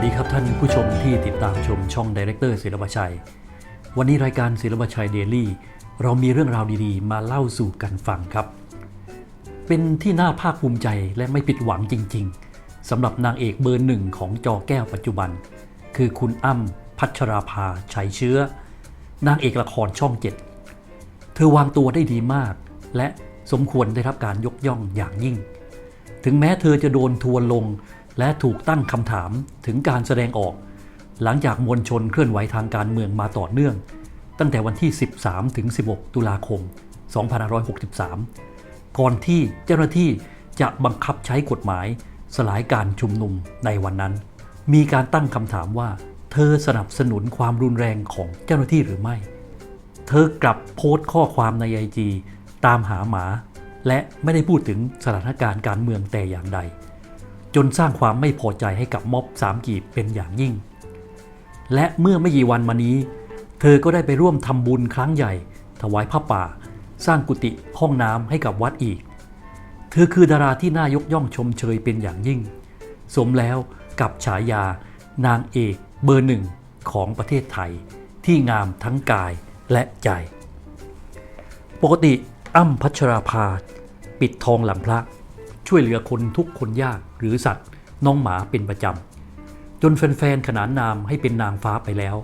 วัสดีครับท่านผู้ชมที่ติดตามชมช่องดีเรคเตอร์ศิลปชัย วันนี้รายการศิลปชัยเดลี่เรามีเรื่องราวดีๆ มาเล่าสู่กันฟังครับ เป็นที่น่าภาคภูมิใจและไม่ผิดหวังจริง ๆสำหรับนางเอกเบอร์หนึ่งของจอแก้วปัจจุบัน คือคุณอ้ำพัชราภาชัยเชื้อ นางเอกละครช่องเจ็ดเธอวางตัวได้ดีมาก และสมควรได้รับการยกย่องอย่างยิ่ง ถึงแม้เธอจะโดนทัวลง และถูกตั้งคำถามถึงการแสดงออก หลังจากมวลชนเคลื่อนไหวทางการเมืองมาต่อเนื่อง ตั้งแต่วันที่ 13 ถึง 16 ตุลาคม 2563 ก่อนที่เจ้าหน้าที่จะบังคับใช้กฎหมายสลายการชุมนุมในวันนั้น มีการตั้งคำถามว่า เธอสนับสนุนความรุนแรงของเจ้าหน้าที่หรือไม่ เธอกลับโพสต์ข้อความในไอจีตามหาหมา และไม่ได้พูดถึงสถานการณ์การเมืองแต่อย่างใด จนสร้างความไม่พอใจให้กับม็อบสามกีบเป็นอย่างยิ่ง และเมื่อไม่กี่วันมานี้ เธอก็ได้ไปร่วมทำบุญครั้งใหญ่ ถวายผ้าป่า สร้างกุฏิห้องน้ำให้กับวัดอีก เธอคือดาราที่น่ายกย่องชมเชยเป็นอย่างยิ่ง สมแล้วกับฉายานางเอกเบอร์หนึ่งของประเทศไทย ที่งามทั้งกายและใจ ปกติอ้ำพัชราภา ปิดทองหลังพระ ช่วยเหลือคนทุกคนยาก หรือสัตว์น้องหมาเป็นประจำ จนแฟนๆขนานนามให้เป็นนางฟ้าไปแล้ว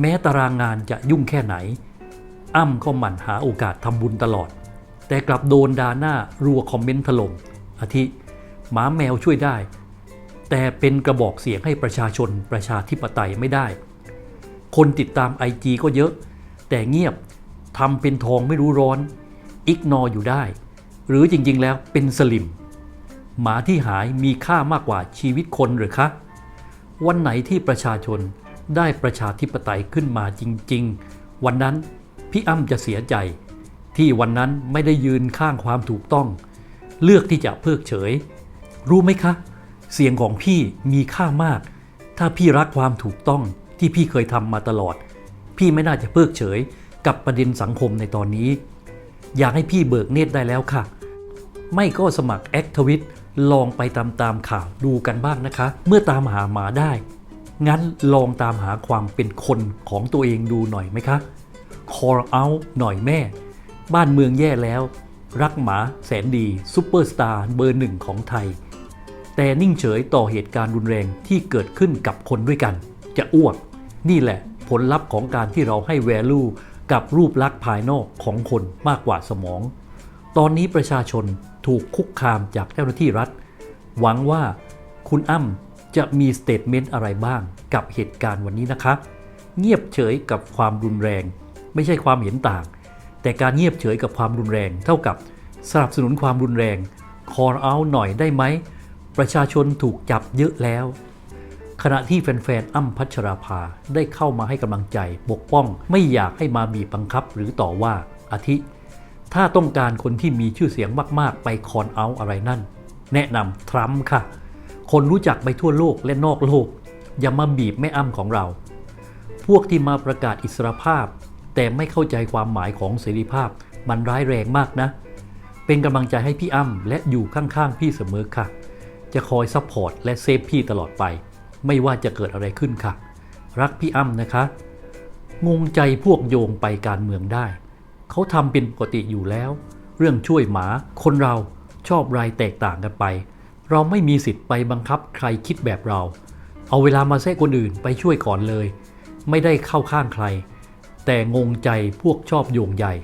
แม้ตารางงานจะยุ่งแค่ไหน อ้ำก็หมั่นหาโอกาสทำบุญตลอด แต่กลับโดนดาหน้ารัวคอมเมนต์ถล่มอาทิ หมาแมวช่วยได้ แต่เป็นกระบอกเสียงให้ประชาชนประชาธิปไตยไม่ได้ คนติดตามไอจีก็เยอะ แต่เงียบทำเป็นทองไม่รู้ร้อนอิกนออยู่ได้ หรือจริงๆแล้วเป็นสลิม หมาที่หายมีค่ามากกว่าชีวิตคนหรือคะ วันไหนที่ประชาชนได้ประชาธิปไตยขึ้นมาจริง ๆ วันนั้นพี่อ้ำจะเสียใจ ที่วันนั้นไม่ได้ยืนข้างความถูกต้อง เลือกที่จะเพิกเฉย รู้ไหมคะ เสียงของพี่มีค่ามาก ถ้าพี่รักความถูกต้องที่พี่เคยทำมาตลอด พี่ไม่น่าจะเพิกเฉยกับประเด็นสังคมในตอนนี้ อยากให้พี่เบิกเนตรได้แล้วค่ะ ไม่ก็สมัครแอคทวิต ลองไปตามตามข่าวดูกันบ้างนะคะ เมื่อตามหาหมาได้ งั้นลองตามหาความเป็นคนของตัวเองดูหน่อยไหมคะ call out หน่อยแม่ บ้านเมืองแย่แล้ว รักหมาแสนดีซูเปอร์สตาร์เบอร์หนึ่งของไทย แต่นิ่งเฉยต่อเหตุการณ์รุนแรงที่เกิดขึ้นกับคนด้วยกัน จะอ้วก นี่แหละผลลัพธ์ของการที่เราให้ value กับรูปลักษณ์ภายนอกของคนมากกว่าสมอง ตอนนี้ประชาชน ถูกคุกคามจากเจ้าหน้าที่รัฐ หวังว่าคุณอ้ำจะมีสเตทเมนต์อะไรบ้างกับเหตุการณ์วันนี้นะคะ เงียบเฉยกับความรุนแรง ไม่ใช่ความเห็นต่าง แต่การเงียบเฉยกับความรุนแรง เท่ากับสนับสนุนความรุนแรง call out หน่อยได้ไหม ประชาชนถูกจับเยอะแล้ว ขณะที่แฟนๆอ้ำพัชราภาได้เข้ามาให้กำลังใจปกป้อง ไม่อยากให้มาบีบบังคับหรือต่อว่าอาทิ ถ้าต้องการคนที่มีชื่อเสียงมาก ๆ ไปคอนเอาอะไรนั่น แนะนำทรัมป์ค่ะ คนรู้จักไปทั่วโลกและนอกโลก อย่ามาบีบแม่อ้ำของเรา พวกที่มาประกาศอิสรภาพ แต่ไม่เข้าใจความหมายของเสรีภาพมันร้ายแรงมากนะ เป็นกำลังใจให้พี่อ้ำและอยู่ข้างๆพี่เสมอค่ะ จะคอยซัพพอร์ตและเซฟพี่ตลอดไป ไม่ว่าจะเกิดอะไรขึ้นค่ะ รักพี่อ้ำนะคะ งงใจพวกโยงไปการเมืองได้ เขาทำเป็นปกติอยู่แล้ว เรื่องช่วยหมาคนเราชอบรายแตกต่างกันไป เราไม่มีสิทธิ์ไปบังคับใครคิดแบบเรา เอาเวลามาแทรกคนอื่นไปช่วยก่อนเลย ไม่ได้เข้าข้างใคร แต่งงใจพวกชอบโยงใหญ่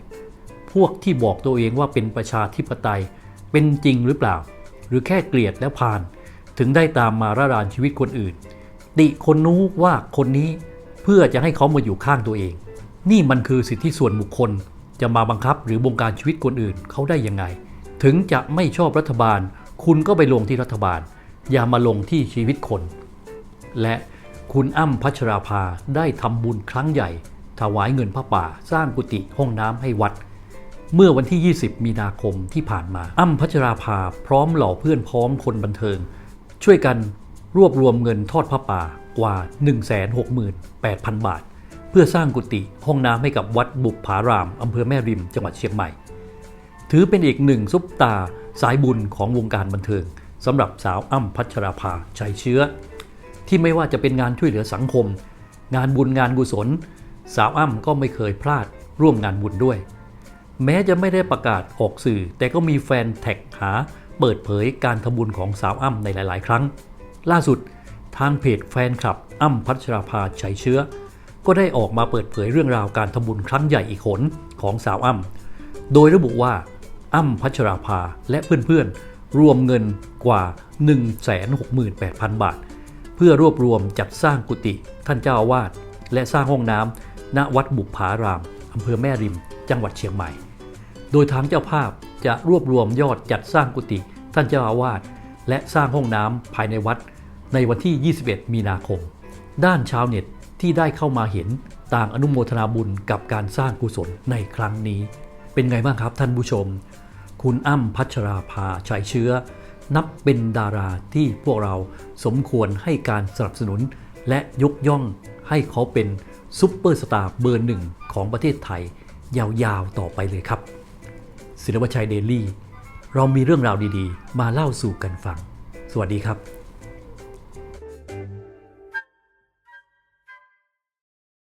พวกที่บอกตัวเองว่าเป็นประชาธิปไตย เป็นจริงหรือเปล่า หรือแค่เกลียดแล้วผ่าน ถึงได้ตามมาระรานชีวิตคนอื่น ติคนนู้ว่าคนนี้เพื่อจะให้เขามาอยู่ข้างตัวเอง นี่มันคือสิทธิส่วนบุคคล จะมาบังคับหรือบงการชีวิตคนอื่นเขาได้ยังไง ถึงจะไม่ชอบรัฐบาล คุณก็ไปลงที่รัฐบาล อย่ามาลงที่ชีวิตคน และคุณอ้ำพัชราภาได้ทำบุญครั้งใหญ่ ถวายเงินพระป่า สร้างกุฏิห้องน้ำให้วัด เมื่อวันที่ 20 มีนาคมที่ผ่านมา อ้ำพัชราภาพร้อมเหล่าเพื่อนพ้องคนบันเทิง ช่วยกันรวบรวมเงินทอดพระป่ากว่า 168,000 บาท เพื่อสร้างกุฏิห้องน้ำให้กับวัดบุปผารามอำเภอแม่ริม จังหวัดเชียงใหม่ ถือเป็นอีกหนึ่งซุปตาสายบุญของวงการบันเทิงสำหรับสาวอ้ำพัชราภาชัยเชื้อ ที่ไม่ว่าจะเป็นงานช่วยเหลือสังคม งานบุญงานกุศล สาวอ้ำก็ไม่เคยพลาดร่วมงานบุญด้วย แม้จะไม่ได้ประกาศออกสื่อ แต่ก็มีแฟนแท็กหาเปิดเผยการทำบุญของสาวอ้ำในหลาย ๆ ครั้ง ล่าสุดทางเพจแฟนคลับอ้ำพัชราภาชัยเชื้อ ก็ได้ออกมาเปิดเผยเรื่องราวการทำบุญครั้งใหญ่อีกหนของสาวอ้ำโดยระบุว่าอ้ำพัชราภาและเพื่อนๆ รวมเงินกว่า 168,000 บาท เพื่อรวบรวมจัดสร้างกุฏิท่านเจ้าอาวาสและสร้างห้องน้ำณวัดบุพารามอำเภอแม่ริม จังหวัดเชียงใหม่ โดยทางเจ้าภาพจะรวบรวมยอดจัดสร้างกุฏิท่านเจ้าอาวาสและสร้างห้องน้ำภายในวัดในวันที่ 21 มีนาคม ด้านชาวเน็ต ที่ได้เข้ามาเห็นต่างอนุโมทนาบุญกับการสร้างกุศลในครั้งนี้ เป็นไงบ้างครับท่านผู้ชม คุณอ้ำพัชราภาชัยเชื้อ นับเป็นดาราที่พวกเราสมควรให้การสนับสนุน และยกย่องให้เขาเป็นซุปเปอร์สตาร์เบอร์หนึ่งของประเทศไทย ยาวๆต่อไปเลยครับศิลปชัยเดลี่ เรามีเรื่องราวดีๆ มาเล่าสู่กันฟัง สวัสดีครับ